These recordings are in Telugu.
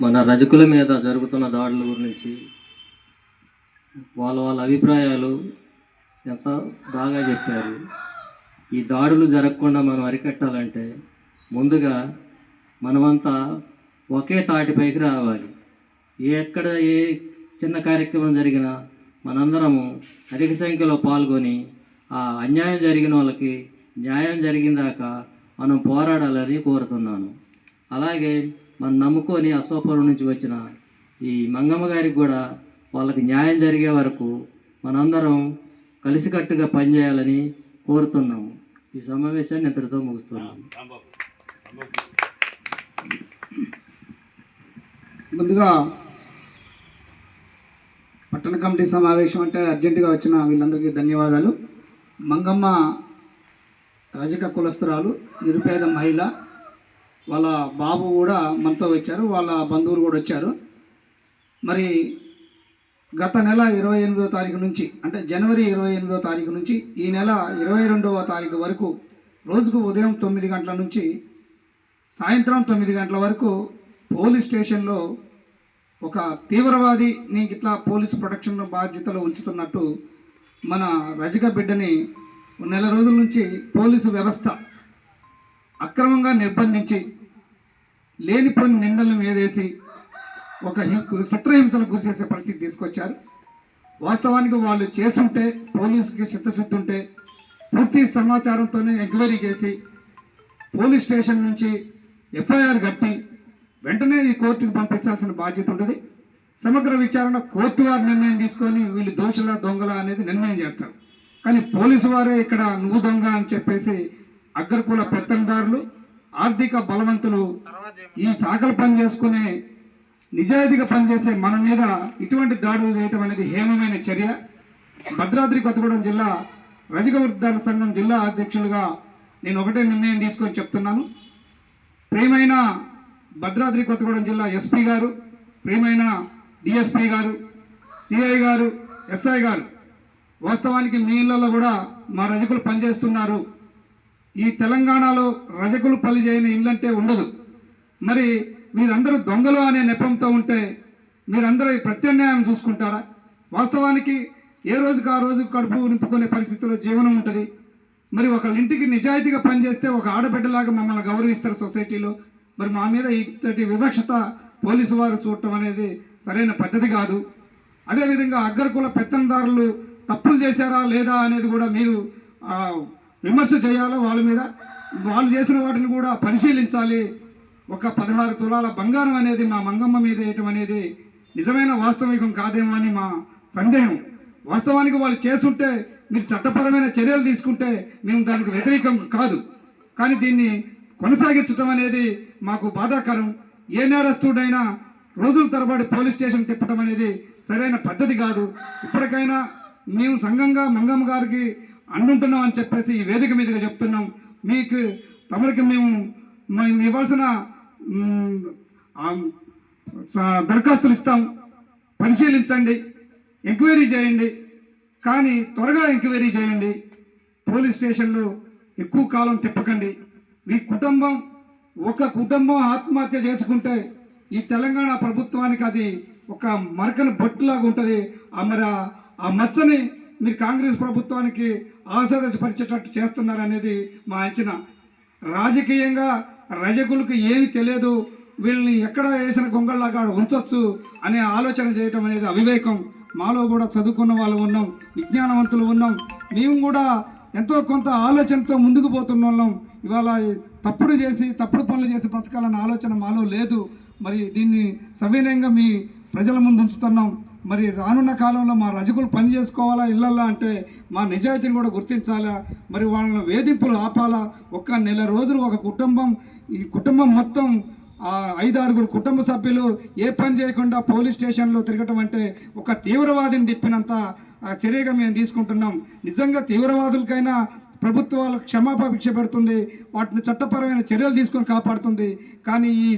మన రజకుల మీద జరుగుతున్న దాడుల గురించి వాళ్ళ వాళ్ళ అభిప్రాయాలు ఎంత బాగా చెప్పారు. ఈ దాడులు జరగకుండా మనం అరికట్టాలంటే ముందుగా మనమంతా ఒకే తాటిపైకి రావాలి. ఏ ఎక్కడ ఏ చిన్న కార్యక్రమం జరిగినా మనందరము అధిక సంఖ్యలో పాల్గొని ఆ అన్యాయం జరిగిన వాళ్ళకి న్యాయం జరిగిందాక మనం పోరాడాలని కోరుతున్నాను. అలాగే మనం నమ్ముకొని అశోపురం నుంచి వచ్చిన ఈ మంగమ్మ గారికి కూడా వాళ్ళకి న్యాయం జరిగే వరకు మనందరం కలిసికట్టుగా పనిచేయాలని కోరుతున్నాము. ఈ సమావేశాన్ని ఇంతటితో ముగుస్తున్నాము. ముందుగా పట్టణ కమిటీ సమావేశం అంటే అర్జెంటుగా వచ్చిన వీళ్ళందరికీ ధన్యవాదాలు. మంగమ్మ రజక కులస్తురాలు నిరుపేద మహిళ వాళ్ళ బాబు కూడా మనతో వచ్చారు వాళ్ళ బంధువులు కూడా వచ్చారు. మరి గత నెల ఇరవై ఎనిమిదో తారీఖు నుంచి అంటే జనవరి ఇరవై ఎనిమిదో తారీఖు నుంచి ఈ నెల ఇరవై రెండవ తారీఖు వరకు రోజుకు ఉదయం తొమ్మిది గంటల నుంచి సాయంత్రం తొమ్మిది గంటల వరకు పోలీస్ స్టేషన్లో ఒక తీవ్రవాది నీకు ఇట్లా పోలీస్ ప్రొటెక్షన్ బాధ్యతలో ఉంచుతున్నట్టు మన రజక బిడ్డని నెల రోజుల నుంచి పోలీసు వ్యవస్థ అక్రమంగా నిర్బంధించి లేనిపోని నిందలను వేదేసి ఒక హిం- చిత్రహింసలకు గురి చేసే పరిస్థితి తీసుకొచ్చారు. వాస్తవానికి వాళ్ళు చేస్తుంటే పోలీసుకి చిత్తశుద్ధి ఉంటే పూర్తి సమాచారంతోనే ఎంక్వైరీ చేసి పోలీస్ స్టేషన్ నుంచి ఎఫ్ఐఆర్ కట్టి వెంటనే ఈ కోర్టుకు పంపించాల్సిన బాధ్యత ఉంటుంది. సమగ్ర విచారణ కోర్టు వారు నిర్ణయం తీసుకొని వీళ్ళు దోషుల దొంగల అనేది నిర్ణయం చేస్తారు. కానీ పోలీసు వారే ఇక్కడ నువ్వు దొంగ అని చెప్పేసి అగ్రకుల పెత్తందారులు ఆర్థిక బలవంతులు ఈ శాఖలు పని చేసుకునే నిజాయితీగా పనిచేసే మన మీద ఇటువంటి దాడులు చేయటం అనేది హేమమైన చర్య. భద్రాద్రి కొత్తగూడెం జిల్లా రజక వృద్ధాల సంఘం జిల్లా అధ్యక్షులుగా నేను ఒకటే నిర్ణయం తీసుకొని చెప్తున్నాను. ప్రియమైన భద్రాద్రి కొత్తగూడెం జిల్లా ఎస్పీ గారు ప్రియమైన డిఎస్పీ గారు సిఐ గారు ఎస్ఐ గారు వాస్తవానికి మీ ఇళ్ళలో కూడా మా రజకులు పనిచేస్తున్నారు. ఈ తెలంగాణలో రజకులు పని చేయని ఇల్లంటే ఉండదు. మరి మీరందరూ దొంగలు అనే నెపంతో ఉంటే మీరందరూ ప్రత్యామ్నాయం చూసుకుంటారా? వాస్తవానికి ఏ రోజుకు ఆ రోజు కడుపు నింపుకునే పరిస్థితిలో జీవనం ఉంటుంది? మరి ఒకళ్ళ ఇంటికి నిజాయితీగా పనిచేస్తే ఒక ఆడబిడ్డలాగా మమ్మల్ని గౌరవిస్తారు సొసైటీలో. మరి మా మీద ఇంతటి వివక్షత పోలీసు వారు చూడటం అనేది సరైన పద్ధతి కాదు. అదేవిధంగా అగ్రకుల పెత్తనదారులు తప్పులు చేశారా లేదా అనేది కూడా మీరు విమర్శ చేయాలో వాళ్ళ మీద. వాళ్ళు చేసిన వాటిని కూడా పరిశీలించాలి. ఒక పదహారు తులాల బంగారం అనేది మా మంగమ్మ మీద వేయటం అనేది నిజమైన వాస్తవికం కాదేమో అని మా సందేహం. వాస్తవానికి వాళ్ళు చేసుంటే మీరు చట్టపరమైన చర్యలు తీసుకుంటే మేము దానికి వ్యతిరేకం కాదు. కానీ దీన్ని కొనసాగించడం అనేది మాకు బాధాకరం. ఏ నేరస్తుడైనా రోజుల తరబడి పోలీస్ స్టేషన్ తిప్పడం అనేది సరైన పద్ధతి కాదు. ఇప్పటికైనా మేము సంఘంగా మంగమ్మ గారికి అండుంటున్నాం అని చెప్పేసి ఈ వేదిక మీదుగా చెప్తున్నాం. మీకు తమరికి మేము మేము ఇవ్వాల్సిన దరఖాస్తులు ఇస్తాం. పరిశీలించండి. ఎంక్వైరీ చేయండి. కానీ త్వరగా ఎంక్వైరీ చేయండి. పోలీస్ స్టేషన్లో ఎక్కువ కాలం తిప్పకండి. మీ కుటుంబం ఒక కుటుంబం ఆత్మహత్య చేసుకుంటే ఈ తెలంగాణ ప్రభుత్వానికి అది ఒక మరకన బొట్టులాగా ఉంటుంది. ఆ మరి ఆ మచ్చని మీరు కాంగ్రెస్ ప్రభుత్వానికి ఆశాదశపరిచేటట్టు చేస్తున్నారనేది మా అంచనా. రాజకీయంగా రజకులకు ఏమి తెలియదు వీళ్ళని ఎక్కడ వేసిన గొంగళ్ళగా ఉంచవచ్చు అనే ఆలోచన చేయటం అనేది అవివేకం. మాలో కూడా చదువుకున్న వాళ్ళు ఉన్నాం విజ్ఞానవంతులు ఉన్నాం. మేము కూడా ఎంతో కొంత ఆలోచనతో ముందుకు పోతున్న వాళ్ళం ఇవాళ తప్పుడు చేసి తప్పుడు పనులు చేసి బ్రతకాలన్న ఆలోచన మాలో లేదు. మరి దీన్ని సవినయంగా మీ ప్రజల ముందు ఉంచుతున్నాం. మరి రానున్న కాలంలో మా రజకులు పని చేసుకోవాలా ఇళ్ళల్లా అంటే మా నిజాయితీని కూడా గుర్తించాలా? మరి వాళ్ళని వేధింపులు ఆపాలా? ఒక్క నెల రోజులు ఒక కుటుంబం ఈ కుటుంబం మొత్తం ఆ ఐదు ఆరుగురు కుటుంబ సభ్యులు ఏ పని చేయకుండా పోలీస్ స్టేషన్లో తిరగటం అంటే ఒక తీవ్రవాదిని తిప్పినంత ఆ, చర్యగా మేము తీసుకుంటున్నాం. నిజంగా తీవ్రవాదులకైనా ప్రభుత్వాలు క్షమాపభిక్ష పెడుతుంది వాటిని చట్టపరమైన చర్యలు తీసుకొని కాపాడుతుంది. కానీ ఈ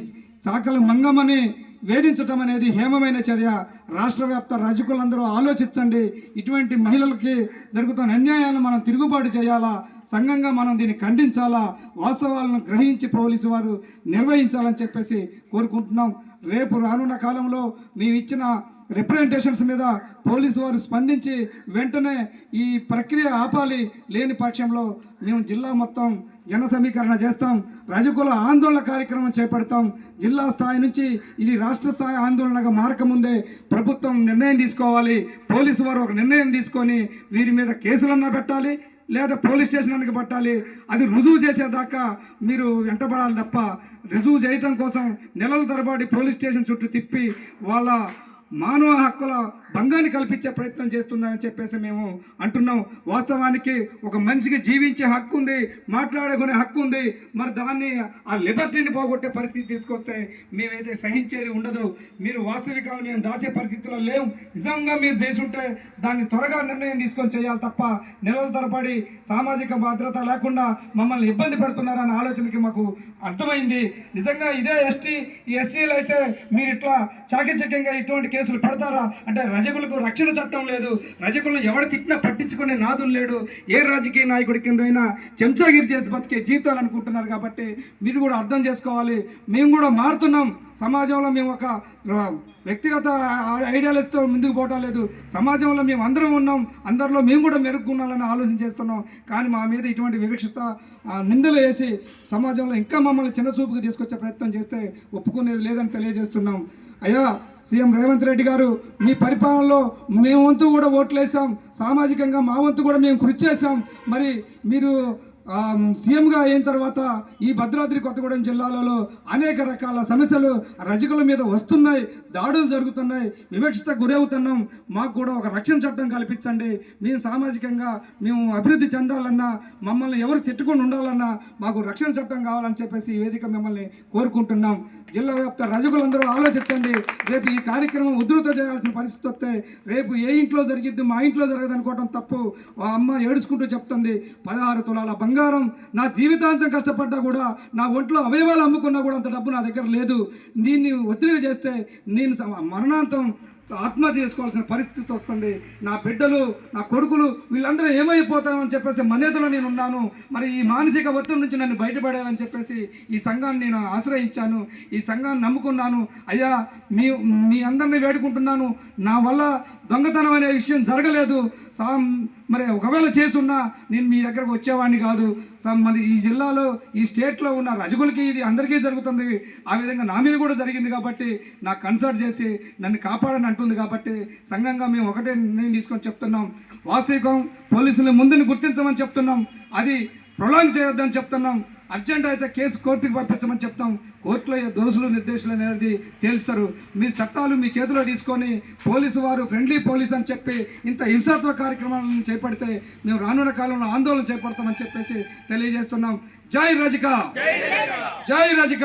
చాకలి మంగమని వేధించటం అనేది హేమమైన చర్య. రాష్ట్ర వ్యాప్త రజకులందరూ ఆలోచించండి. ఇటువంటి మహిళలకి జరుగుతున్న అన్యాయాలను మనం తిరుగుబాటు చేయాలా? సంఘంగా మనం దీన్ని ఖండించాలా? వాస్తవాలను గ్రహించి పోలీసు వారు నిర్వహించాలని చెప్పేసి కోరుకుంటున్నాం. రేపు రానున్న కాలంలో మేము ఇచ్చిన రిప్రజెంటేషన్స్ మీద పోలీసు వారు స్పందించి వెంటనే ఈ ప్రక్రియ ఆపాలి లేని పక్షంలో మేము జిల్లా మొత్తం జన సమీకరణ చేస్తాం రజకుల ఆందోళన కార్యక్రమం చేపడతాం. జిల్లా స్థాయి నుంచి ఇది రాష్ట్ర స్థాయి ఆందోళనగా మారకముందే ప్రభుత్వం నిర్ణయం తీసుకోవాలి. పోలీసు వారు ఒక నిర్ణయం తీసుకొని వీరి మీద కేసులన్నా పెట్టాలి లేదా పోలీస్ స్టేషన్కి పట్టాలి. అది రుజువు చేసేదాకా మీరు వెంటబడాలి తప్ప రుజువు చేయటం కోసం నెలల తరబడి పోలీస్ స్టేషన్ చుట్టూ తిప్పి వాళ్ళ మానవ హక్కుల భంగాన్ని కల్పించే ప్రయత్నం చేస్తున్నారని చెప్పేసి మేము అంటున్నాం. వాస్తవానికి ఒక మనిషికి జీవించే హక్కు ఉంది మాట్లాడుకునే హక్కు ఉంది. మరి దాన్ని ఆ లిబర్టీని పోగొట్టే పరిస్థితి తీసుకొస్తే మేమైతే సహించేది ఉండదు. మీరు వాస్తవికాలు మేము దాసే పరిస్థితిలో లేవు నిజంగా మీరు చేసుంటే దాన్ని త్వరగా నిర్ణయం తీసుకొని చేయాలి తప్ప నెలల తరబడి సామాజిక భద్రత లేకుండా మమ్మల్ని ఇబ్బంది పెడుతున్నారన్న ఆలోచనకి మాకు అర్థమైంది. నిజంగా ఇదే ఎస్టీ ఈ ఎస్సీలు అయితే మీరు ఇట్లా చాకచక్యంగా ఇటువంటి కేసులు పెడతారా? అంటే రజకులకు రక్షణ చట్టం లేదు. రజకులను ఎవడు తిట్టినా పట్టించుకునే నాదులు లేడు. ఏ రాజకీయ నాయకుడి కిందైనా చెంచాగిరి చేసి బతికే జీతాలు అనుకుంటున్నారు కాబట్టి మీరు కూడా అర్థం చేసుకోవాలి. మేము కూడా మారుతున్నాం. సమాజంలో మేము ఒక వ్యక్తిగత ఐడియాలజీతో ముందుకు పోవటం లేదు. సమాజంలో మేము అందరం ఉన్నాం. అందరిలో మేము కూడా మెరుగుకున్నాలని ఆలోచన చేస్తున్నాం. కానీ మా మీద ఇటువంటి వివక్షత నిందలు వేసి సమాజంలో ఇంకా మమ్మల్ని చిన్న చూపుకు తీసుకొచ్చే ప్రయత్నం చేస్తే ఒప్పుకునేది లేదని తెలియజేస్తున్నాం. అయ్యా సీఎం రేవంత్ రెడ్డి గారు మీ పరిపాలనలో మేము వంతు కూడా ఓట్లేసాం. సామాజికంగా మా వంతు కూడా మేము కృషి చేసాం మరి మీరు సీఎంగా అయిన తర్వాత ఈ భద్రాద్రి కొత్తగూడెం జిల్లాలలో అనేక రకాల సమస్యలు రజకుల మీద వస్తున్నాయి దాడులు జరుగుతున్నాయి వివక్షత గురవుతున్నాం. మాకు కూడా ఒక రక్షణ చట్టం కల్పించండి. మేము సామాజికంగా మేము అభివృద్ధి చెందాలన్నా మమ్మల్ని ఎవరు తిట్టుకొని ఉండాలన్నా మాకు రక్షణ చట్టం కావాలని చెప్పేసి ఈ వేదిక మిమ్మల్ని కోరుకుంటున్నాం. జిల్లా వ్యాప్త రజకులందరూ ఆలోచించండి. రేపు ఈ కార్యక్రమం ఉధృత చేయాల్సిన పరిస్థితి వస్తే రేపు ఏ ఇంట్లో జరిగిద్ది మా ఇంట్లో జరగదు అనుకోవడం తప్పు. ఆ అమ్మ ఏడుచుకుంటూ చెప్తుంది పదహారు తులాల బంగారు నా జీవితాంతం కష్టపడ్డా కూడా నా ఒంట్లో అవయవాలు అమ్ముకున్నా కూడా అంత డబ్బు నా దగ్గర లేదు. దీన్ని ఒత్తిడి చేస్తే నేను మరణాంతం ఆత్మహత్య చేసుకోవాల్సిన పరిస్థితి వస్తుంది. నా బిడ్డలు నా కొడుకులు వీళ్ళందరూ ఏమైపోతామని చెప్పేసి మనేతలో నేను ఉన్నాను. మరి ఈ మానసిక ఒత్తిడి నుంచి నన్ను బయటపడేవని చెప్పేసి ఈ సంఘాన్ని నేను ఆశ్రయించాను. ఈ సంఘాన్ని నమ్ముకున్నాను. అయ్యా మీ మీ అందరినీ వేడుకుంటున్నాను. నా వల్ల దొంగతనం అనే విషయం జరగలేదు. సా మరి ఒకవేళ చేసున్నా నేను మీ దగ్గరకు వచ్చేవాడిని కాదు. సా- మరి ఈ జిల్లాలో ఈ స్టేట్లో ఉన్న రజకులకి ఇది అందరికీ జరుగుతుంది. ఆ విధంగా నా మీద కూడా జరిగింది కాబట్టి నాకు కన్సల్ట్ చేసి నన్ను కాపాడనంటే అంటుంది కాబట్టి సంఘంగా మేము ఒకటే నిర్ణయం తీసుకొని చెప్తున్నాం. వాస్తవికం పోలీసులు ముందుని గుర్తించమని చెప్తున్నాం. అది ప్రొలాంగ్ చేయొద్దని చెప్తున్నాం. అర్జెంట్ అయితే కేసు కోర్టుకి పంపించమని చెప్తాం. కోర్టులో ఏ దోషులు నిర్దేశాలు అనేది తేలుస్తారు. మీ చట్టాలు మీ చేతిలో తీసుకొని పోలీసు వారు ఫ్రెండ్లీ పోలీస్ అని చెప్పి ఇంత హింసాత్మక కార్యక్రమాలను చేపడితే మేము రానున్న కాలంలో ఆందోళన చేపడతామని చెప్పేసి తెలియజేస్తున్నాం. జై రజిక జై రజిక